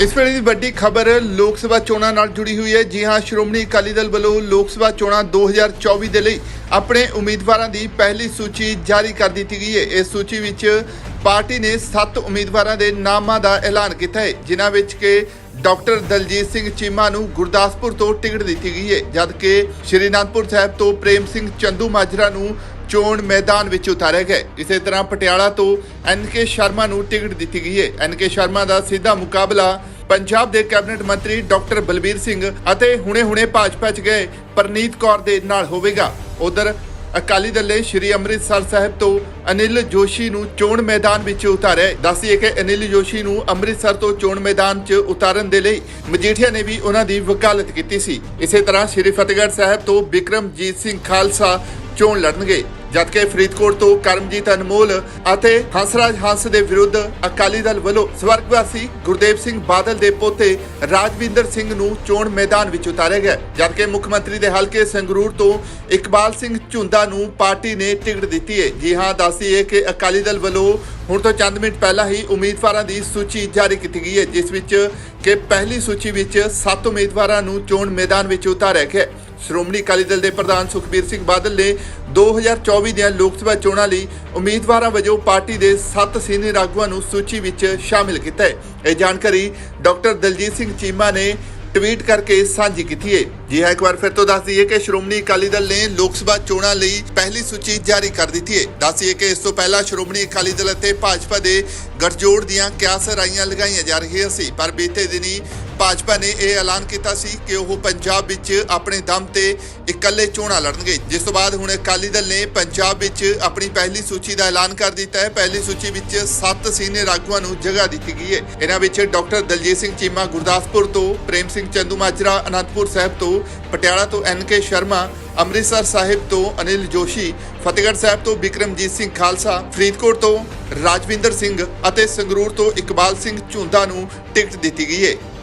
ਇਸ ਵੇਲੇ ਦੀ ਵੱਡੀ ਖਬਰ ਲੋਕ ਸਭਾ ਚੋਣਾਂ ਨਾਲ ਜੁੜੀ ਹੋਈ ਹੈ। ਜੀ ਹਾਂ, ਸ਼੍ਰੋਮਣੀ ਅਕਾਲੀ ਦਲ ਵੱਲੋਂ ਲੋਕ ਸਭਾ ਚੋਣਾਂ 2024 ਦੇ ਲਈ ਆਪਣੇ ਉਮੀਦਵਾਰਾਂ ਦੀ ਪਹਿਲੀ ਸੂਚੀ ਜਾਰੀ ਕਰ ਦਿੱਤੀ ਗਈ ਹੈ। ਇਸ ਸੂਚੀ ਵਿੱਚ ਪਾਰਟੀ ਨੇ 7 ਉਮੀਦਵਾਰਾਂ ਦੇ ਨਾਮਾਂ ਦਾ ਐਲਾਨ ਕੀਤਾ ਹੈ, ਜਿਨ੍ਹਾਂ ਵਿੱਚ ਕਿ ਡਾਕਟਰ ਦਲਜੀਤ ਸਿੰਘ ਚੀਮਾ ਨੂੰ ਗੁਰਦਾਸਪੁਰ ਤੋਂ ਟਿਕਟ ਦਿੱਤੀ ਗਈ ਹੈ, ਜਦਕਿ ਸ਼੍ਰੀ ਅਨੰਦਪੁਰ ਸਾਹਿਬ ਤੋਂ ਪ੍ਰੇਮ ਸਿੰਘ ਚੰਦੂ ਮਾਜਰਾ ਨੂੰ ਚੋਣ ਮੈਦਾਨ ਵਿੱਚ ਉਤਾਰਿਆ ਗਿਆ ਇਸੇ ਤਰ੍ਹਾਂ ਪਟਿਆਲਾ ਤੋਂ ਐਨਕੇ ਸ਼ਰਮਾ ਨੂੰ ਟਿਕਟ ਦਿੱਤੀ ਗਈ ਹੈ। ਐਨਕੇ ਸ਼ਰਮਾ ਦਾ ਸਿੱਧਾ ਮੁਕਾਬਲਾ ਪੰਜਾਬ ਦੇ ਕੈਬਨਿਟ ਮੰਤਰੀ ਡਾਕਟਰ ਬਲਬੀਰ ਸਿੰਘ ਅਤੇ ਹੁਣੇ-ਹੁਣੇ ਭਾਜਪਾ 'ਚ ਗਏ ਪਰਨੀਤ ਕੌਰ ਦੇ ਨਾਲ ਹੋਵੇਗਾ। ਉਧਰ ਅਕਾਲੀ ਦਲ ਨੇ ਸ਼੍ਰੀ ਅੰਮ੍ਰਿਤਸਰ ਸਾਹਿਬ ਤੋਂ ਅਨਿਲ ਜੋਸ਼ੀ ਨੂੰ ਚੋਣ ਮੈਦਾਨ ਵਿੱਚ ਉਤਾਰਿਆ ਹੈ। ਦੱਸੀਏ ਕਿ ਅਨਿਲ ਜੋਸ਼ੀ ਨੂੰ ਅੰਮ੍ਰਿਤਸਰ ਤੋਂ ਚੋਣ ਮੈਦਾਨ 'ਚ ਉਤਾਰਨ ਦੇ ਲਈ ਮਜੀਠੀਆ ਨੇ ਵੀ ਉਹਨਾਂ ਦੀ ਵਕਾਲਤ ਕੀਤੀ ਸੀ। ਇਸੇ ਤਰ੍ਹਾਂ ਸ਼੍ਰੀ ਫਤਿਹਗੜ੍ਹ ਸਾਹਿਬ ਤੋਂ ਬਿਕਰਮਜੀਤ ਸਿੰਘ ਖਾਲਸਾ ਚੋਣ ਲੜਨਗੇ। ਜਦਕਿ ਫਰੀਦਕੋਟ ਤੋਂ ਕਰਮਜੀਤ ਅਨਮੋਲ ਅਤੇ ਹੰਸਰਾਜ ਹੰਸ ਦੇ ਵਿਰੁੱਧ ਅਕਾਲੀ ਦਲ ਵੱਲੋਂ ਸਵਰਗਵਾਸੀ ਗੁਰਦੇਵ ਸਿੰਘ ਬਾਦਲ ਦੇ ਪੋਤੇ ਰਾਜਵਿੰਦਰ ਸਿੰਘ ਨੂੰ ਚੋਣ ਮੈਦਾਨ ਵਿੱਚ ਉਤਾਰਿਆ ਗਿਆ। ਜਦਕਿ ਮੁੱਖ ਮੰਤਰੀ ਦੇ ਹਲਕੇ ਸੰਗਰੂਰ ਤੋਂ ਇਕਬਾਲ ਸਿੰਘ ਝੁੰਦਾ ਨੂੰ ਪਾਰਟੀ ਨੇ ਟਿਕਟ ਦਿੱਤੀ ਹੈ। ਜੀ ਹਾਂ ਦੱਸੀਏ ਕਿ ਅਕਾਲੀ ਦਲ ਵੱਲੋਂ ਹੁਣ ਤੋਂ ਚੰਦ ਮਿੰਟ ਪਹਿਲਾਂ ਹੀ ਉਮੀਦਵਾਰਾਂ ਦੀ ਸੂਚੀ ਜਾਰੀ ਕੀਤੀ ਗਈ ਹੈ, ਜਿਸ ਵਿੱਚ ਕਿ ਪਹਿਲੀ ਸੂਚੀ ਵਿੱਚ 7 ਉਮੀਦਵਾਰਾਂ ਨੂੰ ਚੋਣ ਮੈਦਾਨ ਵਿੱਚ ਉਤਾਰਿਆ ਗਿਆ ਹੈ। ਸ਼੍ਰੋਮਣੀ ਅਕਾਲੀ ਦਲ ਦੇ ਪ੍ਰਧਾਨ ਸੁਖਬੀਰ ਸਿੰਘ ਬਾਦਲ ਨੇ 2024 ਦੀਆਂ ਲੋਕ ਸਭਾ ਚੋਣਾਂ ਲਈ ਉਮੀਦਵਾਰਾਂ ਵਜੋਂ ਪਾਰਟੀ ਦੇ 7 ਸੀਨੀਅਰ ਆਗੂਆਂ ਨੂੰ ਸੂਚੀ ਵਿੱਚ ਸ਼ਾਮਿਲ ਕੀਤਾ ਹੈ ਇਹ ਜਾਣਕਾਰੀ ਡਾਕਟਰ ਦਲਜੀਤ ਸਿੰਘ ਚੀਮਾ ਨੇ ਟਵੀਟ ਕਰਕੇ ਸਾਂਝੀ ਕੀਤੀ ਹੈ ਜੀ ਹਾਂ, ਇੱਕ ਵਾਰ ਫਿਰ ਤੋਂ ਦੱਸ ਦਈਏ ਕਿ ਸ਼੍ਰੋਮਣੀ ਅਕਾਲੀ ਦਲ ਨੇ ਲੋਕ ਸਭਾ ਚੋਣਾਂ ਲਈ ਪਹਿਲੀ ਸੂਚੀ ਜਾਰੀ ਕਰ ਦਿੱਤੀ ਹੈ ਦੱਸ ਦਈਏ ਕਿ ਇਸ ਤੋਂ ਪਹਿਲਾਂ ਸ਼੍ਰੋਮਣੀ ਅਕਾਲੀ ਦਲ ਅਤੇ ਭਾਜਪਾ ਦੇ ਗਠਜੋੜ ਦੀਆਂ ਕਿਆਸ ਰਾਈਆਂ ਲਗਾਈਆਂ ਜਾ ਰਹੀਆਂ ਸੀ, ਪਰ ਬੀਤੇ ਦਿਨੀ ਭਾਜਪਾ ਨੇ ਇਹ ਐਲਾਨ ਕੀਤਾ ਸੀ ਕਿ ਉਹ ਪੰਜਾਬ ਵਿੱਚ ਆਪਣੇ ਦਮ ਤੇ ਇਕੱਲੇ ਚੋਣਾਂ ਲੜਨਗੇ। ਜਿਸ ਤੋਂ ਬਾਅਦ ਹੁਣ ਅਕਾਲੀ ਦਲ ਨੇ ਪੰਜਾਬ ਵਿੱਚ ਆਪਣੀ ਪਹਿਲੀ ਸੂਚੀ ਦਾ ਐਲਾਨ ਕਰ ਦਿੱਤਾ ਹੈ। ਪਹਿਲੀ ਸੂਚੀ ਵਿੱਚ 7 ਸੀਨੀਅਰ ਆਗੂਆਂ ਨੂੰ ਜਗ੍ਹਾ ਦਿੱਤੀ ਗਈ ਹੈ। ਇਹਨਾਂ ਵਿੱਚ ਡਾਕਟਰ ਦਲਜੀਤ ਸਿੰਘ ਚੀਮਾ ਗੁਰਦਾਸਪੁਰ ਤੋਂ, ਪ੍ਰੇਮ ਸਿੰਘ ਚੰਦੂ ਮਾਜਰਾ, ਅਨੰਦਪੁਰ ਸਾਹਿਬ ਤੋਂ, ਪਟਿਆਲਾ ਤੋਂ ਐਨ ਕੇ ਸ਼ਰਮਾ, ਅੰਮ੍ਰਿਤਸਰ ਸਾਹਿਬ ਤੋਂ ਅਨਿਲ ਜੋਸ਼ੀ, ਫਤਿਹਗੜ੍ਹ ਸਾਹਿਬ ਤੋਂ ਬਿਕਰਮਜੀਤ ਸਿੰਘ ਖਾਲਸਾ, ਫਰੀਦਕੋਟ ਤੋਂ ਰਾਜਵਿੰਦਰ ਸਿੰਘ ਅਤੇ ਸੰਗਰੂਰ ਤੋਂ ਇਕਬਾਲ ਸਿੰਘ ਝੁੰਦਾ ਨੂੰ ਟਿਕਟ ਦਿੱਤੀ ਗਈ ਹੈ।